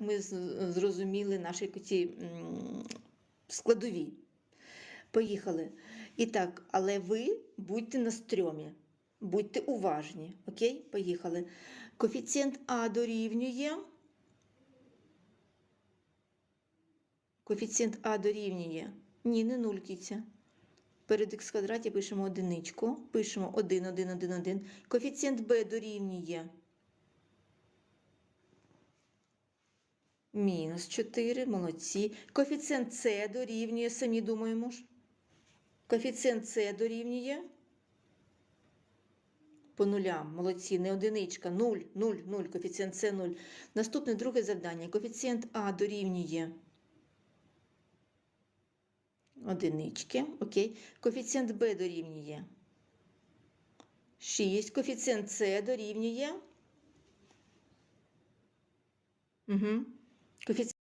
як ми зрозуміли наші ці складові. Поїхали. І так, але ви будьте на стрьомі, будьте уважні. Окей? Поїхали. Коефіцієнт А дорівнює. Коефіцієнт А дорівнює. Ні, не нуль. Перед х квадраті пишемо одиничку. Пишемо 1, 1, 1, 1. Коефіцієнт Б дорівнює. Мінус 4, молодці. Коефіцієнт С дорівнює, самі думаємо ж. Коефіцієнт С дорівнює. По нулям, молодці, не одиничка, 0, 0, 0, коефіцієнт С 0. Наступне друге завдання. Коефіцієнт А дорівнює одинички, окей. Коефіцієнт Б дорівнює 6, коефіцієнт С дорівнює. Угу. Коефіцієнт